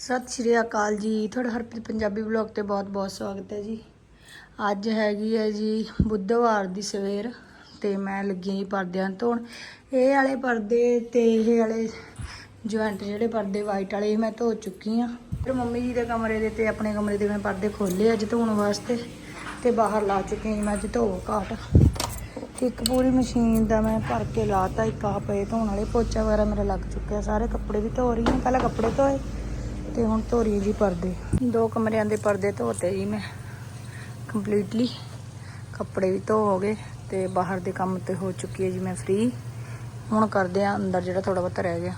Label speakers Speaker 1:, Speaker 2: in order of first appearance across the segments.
Speaker 1: ਸਤਿ ਸ਼੍ਰੀ ਅਕਾਲ ਜੀ। ਤੁਹਾਡਾ ਹਰਪ੍ਰੀਤ ਪੰਜਾਬੀ ਵਲੌਗ ਤੇ ਬਹੁਤ-ਬਹੁਤ ਸਵਾਗਤ ਹੈ ਜੀ। ਅੱਜ ਹੈਗੀ ਹੈ ਜੀ ਬੁੱਧਵਾਰ ਦੀ ਸਵੇਰ ਤੇ ਮੈਂ ਲੱਗੀ ਹਾਂ ਜੀ ਪਰਦਿਆਂ ਧੋਣ। ਇਹ ਵਾਲੇ ਪਰਦੇ ਤੇ ਇਹ ਵਾਲੇ ਜੁਆਇੰਟ ਜਿਹੜੇ ਪਰਦੇ ਵਾਈਟ ਵਾਲੇ ਮੈਂ ਧੋ ਚੁੱਕੀ ਹਾਂ। ਫਿਰ ਮੰਮੀ ਜੀ ਦੇ ਕਮਰੇ ਦੇ ਤੇ ਆਪਣੇ ਕਮਰੇ ਦੇ ਮੈਂ ਪਰਦੇ ਖੋਲੇ ਅੱਜ ਧੋਣ ਵਾਸਤੇ ਤੇ ਬਾਹਰ ਲਾ ਚੁੱਕੀ ਹਾਂ ਜੀ ਮੈਂ ਅੱਜ ਧੋ ਘਾਟ। ਇੱਕ ਪੂਰੀ ਮਸ਼ੀਨ ਦਾ ਮੈਂ ਭਰ ਕੇ ਲਾਤਾ, ਇੱਕ ਆ ਪਏ ਧੋਣ ਵਾਲੇ ਪੋਚਾ ਵਗੈਰਾ ਮੇਰਾ ਲੱਗ ਚੁੱਕਿਆ। ਸਾਰੇ ਕੱਪੜੇ ਵੀ ਧੋ ਰਹੀ ਹਾਂ, ਪਹਿਲਾਂ ਕੱਪੜੇ ਧੋਏ ਤੇ ਹੁਣ ਧੋ ਰਹੀ ਜੀ ਪਰਦੇ। ਦੋ ਕਮਰਿਆਂ ਦੇ ਪਰਦੇ ਧੋਤੇ ਜੀ ਮੈਂ। ਕੰਪਲੀਟਲੀ ਕੱਪੜੇ ਵੀ ਧੋ ਹੋ ਗਏ ਤੇ ਬਾਹਰ ਦੇ ਕੰਮ ਤੇ ਹੋ ਚੁੱਕੀ ਹੈ ਜੀ ਮੈਂ ਫ੍ਰੀ ਹੁਣ ਕਰਦੇ ਆ ਅੰਦਰ ਜਿਹੜਾ ਥੋੜਾ ਬਹੁਤਾ ਰਹਿ ਗਿਆ।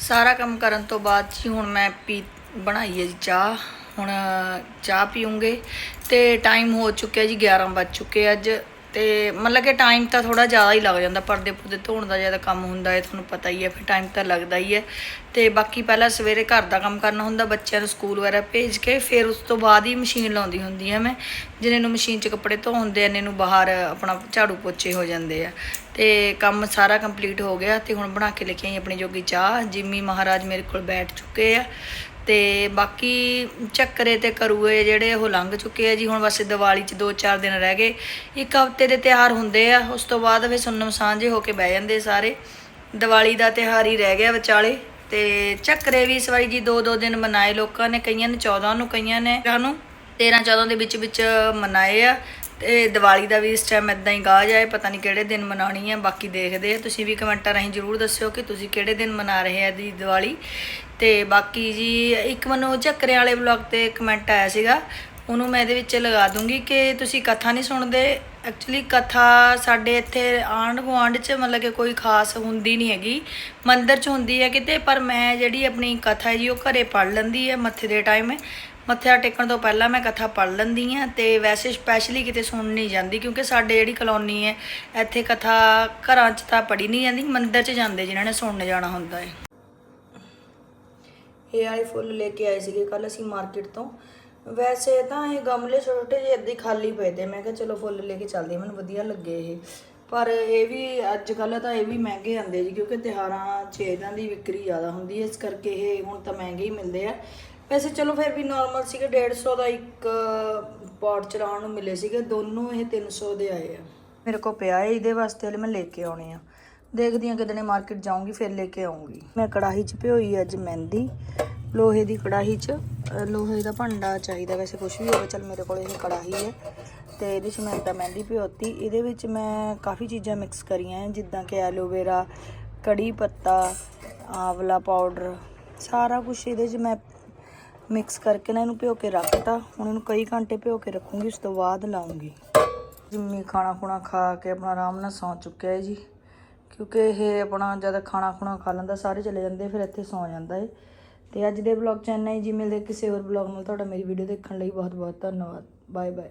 Speaker 1: ਸਾਰਾ ਕੰਮ ਕਰਨ ਤੋਂ ਬਾਅਦ ਜੀ ਹੁਣ ਮੈਂ ਪੀ ਬਣਾਈ ਹੈ ਜੀ ਚਾਹ। ਹੁਣ ਚਾਹ ਪੀਉਂਗੇ ਤੇ ਟਾਈਮ ਹੋ ਚੁੱਕਿਆ ਜੀ 11 ਵੱਜ ਚੁੱਕੇ ਅੱਜ ਤੇ ਮਤਲਬ ਕਿ ਟਾਈਮ ਤਾਂ ਥੋੜਾ ਜ਼ਿਆਦਾ ਹੀ ਲੱਗ ਜਾਂਦਾ, ਪਰਦੇ ਪੁਰਦੇ ਧੋਣ ਦਾ ਜ਼ਿਆਦਾ ਕੰਮ ਹੁੰਦਾ ਹੈ, ਤੁਹਾਨੂੰ ਪਤਾ ਹੀ ਹੈ, ਫਿਰ ਟਾਈਮ ਤਾਂ ਲੱਗਦਾ ਹੀ ਹੈ। ਤੇ ਬਾਕੀ ਪਹਿਲਾਂ ਸਵੇਰੇ ਘਰ ਦਾ ਕੰਮ ਕਰਨਾ ਹੁੰਦਾ, ਬੱਚਿਆਂ ਨੂੰ ਸਕੂਲ ਵਗੈਰਾ ਭੇਜ ਕੇ, ਫਿਰ ਉਸ ਤੋਂ ਬਾਅਦ ਹੀ ਮਸ਼ੀਨ ਲਾਉਂਦੀ ਹੁੰਦੀ ਹਾਂ ਮੈਂ, ਜਿਹਨੇ ਨੂੰ ਮਸ਼ੀਨ 'ਚ ਕੱਪੜੇ ਧੋ ਹੁੰਦੇ ਆ ਨੂੰ ਬਾਹਰ ਆਪਣਾ ਝਾੜੂ ਪੋਚੇ ਹੋ ਜਾਂਦੇ ਆ। ਤੇ ਕੰਮ ਸਾਰਾ ਕੰਪਲੀਟ ਹੋ ਗਿਆ, ਤੇ ਹੁਣ ਬਣਾ ਕੇ ਲੈ ਕੇ ਆਈ ਆਪਣੀ ਜੋਗੀ ਚਾਹ, ਜਿੰਮੀ ਮਹਾਰਾਜ ਮੇਰੇ ਕੋਲ ਬੈਠ ਚੁੱਕੇ ਆ। ਤੇ ਬਾਕੀ ਚੱਕਰੇ ਤੇ ਕਰੂਏ ਜਿਹੜੇ ਉਹ ਲੰਘ ਚੁੱਕੇ ਆ ਜੀ, ਹੁਣ ਬਸ ਦੀਵਾਲੀ 'ਚ 2-4 ਦਿਨ ਰਹਿ ਗਏ। ਇੱਕ ਹਫ਼ਤੇ ਦੇ ਤਿਉਹਾਰ ਹੁੰਦੇ ਆ, ਉਸ ਤੋਂ ਬਾਅਦ ਫਿਰ ਸੁੰਨਮ ਸਾਂਝੇ ਹੋ ਕੇ ਬਹਿ ਜਾਂਦੇ ਸਾਰੇ। ਦੀਵਾਲੀ ਦਾ ਤਿਉਹਾਰ ਹੀ ਰਹਿ ਗਿਆ ਵਿਚਾਲੇ। ਤੇ ਚੱਕਰੇ ਵੀ ਇਸ ਵਾਰੀ ਜੀ 2-2 ਦਿਨ ਮਨਾਏ ਲੋਕਾਂ ਨੇ, ਕਈਆਂ ਨੇ 14 ਨੂੰ, ਕਈਆਂ ਨੇ ਨੂੰ। 13-14 ਦੇ ਵਿੱਚ ਵਿੱਚ ਮਨਾਏ ਆ। ਤੇ ਦੀਵਾਲੀ ਦਾ ਵੀ ਇਸ ਟਾਈਮ ਇਦਾਂ ਹੀ ਗਾਹ ਜਾਏ, ਪਤਾ ਨਹੀਂ ਕਿਹੜੇ ਦਿਨ ਮਨਾਉਣੀ ਹੈ ਬਾਕੀ ਦੇਖਦੇ ਆ। ਤੁਸੀਂ ਵੀ ਕਮੈਂਟਾਂ ਰਾਹੀਂ ਜਰੂਰ ਦੱਸਿਓ ਕਿ ਤੁਸੀਂ ਕਿਹੜੇ ਦਿਨ ਮਨਾ ਰਹੇ ਆ ਦੀ ਦੀਵਾਲੀ। ਤੇ ਬਾਕੀ ਜੀ, ਇੱਕ ਮੈਨੂੰ ਝੱਕਰੇ ਵਾਲੇ ਵਲੌਗ ਤੇ ਕਮੈਂਟ ਆਇਆ ਸੀਗਾ, ਉਹਨੂੰ ਮੈਂ ਇਹਦੇ ਵਿੱਚ ਲਗਾ ਦੂੰਗੀ ਕਿ ਤੁਸੀਂ ਕਥਾ ਨਹੀਂ ਸੁਣਦੇ ਐਕਚੁਅਲੀ ਕਥਾ ਸਾਡੇ ਇੱਥੇ ਆਂਢ ਗੁਆਂਢ 'ਚ ਮਤਲਬ ਕਿ ਕੋਈ ਖਾਸ ਹੁੰਦੀ ਨਹੀਂ ਹੈਗੀ। ਮੰਦਿਰ 'ਚ ਹੁੰਦੀ ਹੈ ਕਿਤੇ, ਪਰ ਮੈਂ ਜਿਹੜੀ ਆਪਣੀ ਕਥਾ ਹੈ ਜੀ, ਉਹ ਘਰੇ ਪੜ ਲੈਂਦੀ ਹੈ ਮੱਥੇ ਦੇ ਟਾਈਮ ਮੱਥਾ ਟੇਕਣ ਤੋਂ ਪਹਿਲਾਂ ਮੈਂ ਕਥਾ ਪੜ ਲੈਂਦੀ ਆ ਤੇ ਵੈਸੇ ਸਪੈਸ਼ਲੀ ਕਿਤੇ ਸੁਣ ਨਹੀਂ ਜਾਂਦੀ, ਕਿਉਂਕਿ ਸਾਡੇ ਜਿਹੜੀ ਕਲੋਨੀ ਹੈ, ਇੱਥੇ ਕਥਾ ਘਰਾਂ 'ਚ ਤਾਂ ਪੜੀ ਨਹੀਂ ਜਾਂਦੀ, ਮੰਦਿਰ 'ਚ ਜਾਂਦੇ ਜਿਨ੍ਹਾਂ ਨੇ ਸੁਣਨ ਜਾਣਾ ਹੁੰਦਾ ਹੈ। ਇਹ ਵਾਲੇ ਫੁੱਲ ਲੈ ਕੇ ਆਏ ਸੀਗੇ ਕੱਲ ਅਸੀਂ ਮਾਰਕੀਟ ਤੋਂ। ਵੈਸੇ ਤਾਂ ਇਹ ਗਮਲੇ ਛੋਟੇ ਜਿਹੇ ਏਦਾਂ ਹੀ ਖਾਲੀ ਪਏ ਤੇ ਮੈਂ ਕਿਹਾ ਚਲੋ ਫੁੱਲ ਲੈ ਕੇ ਚੱਲਦੇ ਹਾਂ, ਮੈਨੂੰ ਵਧੀਆ ਲੱਗੇ ਇਹ। ਪਰ ਇਹ ਵੀ ਅੱਜ ਕੱਲ੍ਹ ਤਾਂ ਇਹ ਵੀ ਮਹਿੰਗੇ ਆਉਂਦੇ ਜੀ ਕਿਉਂਕਿ ਤਿਉਹਾਰਾਂ 'ਚ ਇਹਨਾਂ ਦੀ ਵਿਕਰੀ ਜ਼ਿਆਦਾ ਹੁੰਦੀ ਹੈ ਇਸ ਕਰਕੇ ਇਹ ਹੁਣ ਤਾਂ ਮਹਿੰਗੇ ਹੀ ਮਿਲਦੇ ਆ। ਵੈਸੇ ਚਲੋ ਫਿਰ ਵੀ ਨਾਰਮਲ ਸੀਗੇ 150 ਦਾ ਇੱਕ ਪੌਟ ਚਲਾਉਣ ਨੂੰ ਮਿਲੇ ਸੀਗੇ ਦੋਨੋਂ ਇਹ 300 ਦੇ ਆਏ ਆ। ਮੇਰੇ ਕੋਲ ਪਿਆ ਹੈ ਇਹਦੇ ਵਾਸਤੇ ਹਲੇ ਮੈਂ ਲੈ ਕੇ ਆਉਣੇ ਆ। ਦੇਖਦੀ ਆ ਕਿਦਣੇ ਮਾਰਕੀਟ ਜਾਊਂਗੀ ਫਿਰ ਲੈ ਕੇ ਆਉਂਗੀ ਮੈਂ ਕੜਾਹੀ 'ਚ ਭਿਓਈ ਅੱਜ ਮਹਿੰਦੀ ਲੋਹੇ ਦੀ ਕੜਾਹੀ 'ਚ ਲੋਹੇ ਦਾ ਭਾਂਡਾ ਚਾਹੀਦਾ ਵੈਸੇ ਕੁਝ ਵੀ ਹੋਵੇ, ਚਲ ਮੇਰੇ ਕੋਲ ਇਹ ਕੜਾਹੀ ਹੈ। ਤੇ ਇਹਦੇ 'ਚ ਮੈਂ ਤਾਂ ਮਹਿੰਦੀ ਭਿਓਤੀ, ਇਹਦੇ ਵਿੱਚ ਮੈਂ ਕਾਫੀ ਚੀਜ਼ਾਂ ਮਿਕਸ ਕਰੀਆਂ ਜਿੱਦਾਂ ਕਿ ਐਲੋਵੇਰਾ ਕੜੀ ਪੱਤਾ, ਆਵਲਾ ਪਾਊਡਰ ਸਾਰਾ ਕੁਝ ਇਹਦੇ 'ਚ ਮੈਂ ਮਿਕਸ ਕਰਕੇ ਨਾ ਇਹਨੂੰ ਭਿਓ ਕੇ ਰੱਖਤਾ। ਹੁਣ ਇਹਨੂੰ ਕਈ ਘੰਟੇ ਭਿਓ ਕੇ ਰੱਖੂੰਗੀ, ਉਸ ਤੋਂ ਬਾਅਦ ਲਾਉਂਗੀ। ਜਿੰਮੀ ਖਾਣਾ ਖੁਣਾ ਖਾ ਕੇ ਆਪਣਾ ਆਰਾਮ ਨਾਲ ਸੌਂ ਚੁੱਕਿਆ ਹੈ ਜੀ। ਕਿਉਂਕਿ ਇਹ ਆਪਣਾ ਜਦ ਖਾਣਾ ਖੁਣਾ ਖਾ ਲੈਂਦਾ, ਸਾਰੇ ਚਲੇ ਜਾਂਦੇ, ਫਿਰ ਇੱਥੇ ਸੌਂ ਜਾਂਦਾ ਹੈ ਤੇ ਅੱਜ ਦੇ ਵਲੌਗ ਚ ਇੰਨਾ ਹੀ। ਜੀ ਮਿਲਦੇ ਕਿਸੇ ਹੋਰ ਵਲੌਗ ਨਾਲ ਤੁਹਾਡਾ ਮੇਰੀ ਵੀਡੀਓ ਦੇਖਣ ਲਈ ਬਹੁਤ ਬਹੁਤ ਧੰਨਵਾਦ। Bye bye